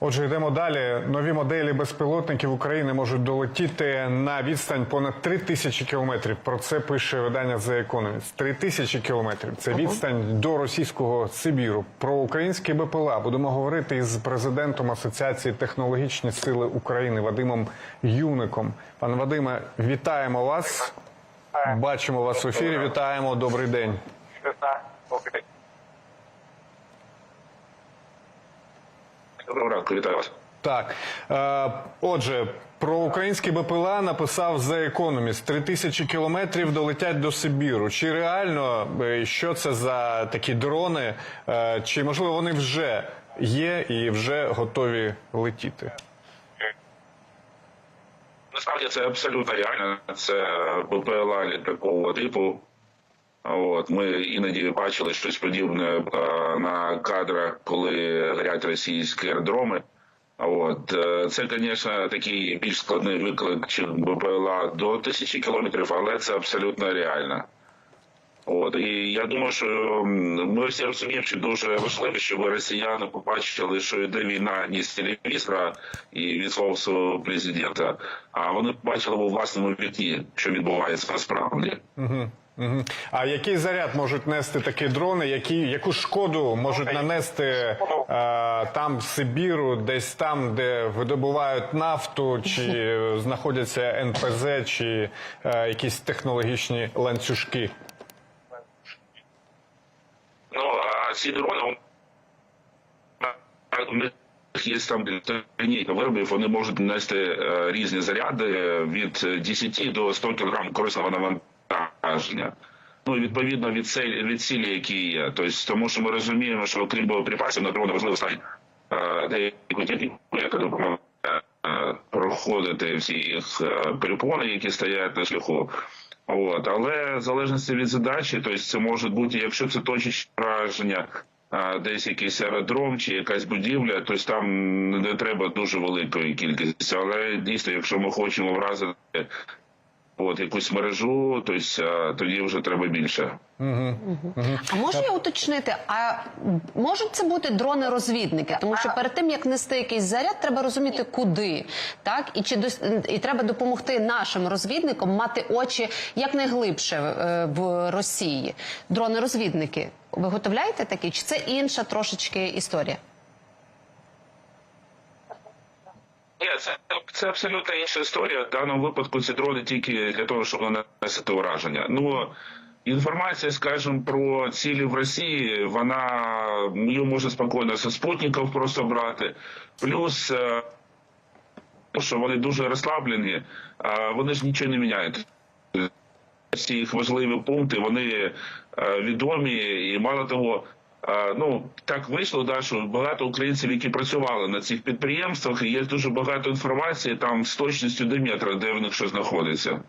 Отже, йдемо далі. Нові моделі безпілотників України можуть долетіти на відстань понад 3 тисячі кілометрів. Про це пише видання The Economist. 3 тисячі кілометрів це відстань до російського Сибіру. Про українські БПЛА будемо говорити із президентом Асоціації технологічні сили України Вадимом Юником. Пане Вадиме, вітаємо вас. Бачимо вас в ефірі. Вітаємо. Добрий день. Доброго ранку, вітаю вас. Так, е, отже, про українські БПЛА написав The Economist. Три тисячі кілометрів долетять до Сибіру. Чи реально е, що це за такі дрони? Е, чи можливо вони вже є і вже готові летіти? Насправді це абсолютно реально. Це БПЛА літакового типу. От ми іноді бачили щось подібне е, на кадрах, коли горять російські аеродроми. От е, це, звісно, такий більш складний виклик, чим БПЛА до тисячі кілометрів, але це абсолютно реально. От і я думаю, що ми всі розуміємо, що дуже важливо, щоб росіяни побачили, що йде війна не з телевізора і від свого президента, а вони побачили у власному вікні, що відбувається насправді. Угу. Угу. А який заряд можуть нести такі дрони? Які яку шкоду можуть нанести е, там в Сибіру, десь там, де видобувають нафту, чи знаходяться НПЗ, чи е, якісь технологічні ланцюжки? Ну а ці дрони є там лінійка виробів, вони можуть нести е, різні заряди від 10 до 100 кг корисного навантаження. Ну і відповідно від цілі, від цілі, які є. Тобто, тому що ми розуміємо, що окрім боєприпасів на дрони важливо стати е, деяку техніку, яка допомагає е, проходити всі їх е, перепони, які стоять на шляху. От, але в залежності від задачі, тобто це може бути, якщо це точечне враження, десь якийсь аеродром чи якась будівля, тобто там не треба дуже великої кількості. Але дійсно, якщо ми хочемо вразити от якусь мережу, тобто а, тоді вже треба більше. А можу я уточнити, а можуть це бути дрони-розвідники? Тому що перед тим як нести якийсь заряд, треба розуміти, куди так і чи дос- і треба допомогти нашим розвідникам мати очі якнайглибше е, в Росії. Дрони-розвідники. Виготовляєте такі? Чи це інша трошечки історія? Ні, це, це абсолютно інша історія. В даному випадку ці дрони тільки для того, щоб нанести ураження. Ну інформація, скажімо, про цілі в Росії, вона її можна спокійно зі спутників просто брати. Плюс е, що вони дуже розслаблені, вони ж нічого не міняють. Всі їх важливі пункти вони е, відомі, і мало того, ну так вийшло, да, що багато українців, які працювали на цих підприємствах, і є дуже багато інформації там з точністю до метра, де в них що знаходиться.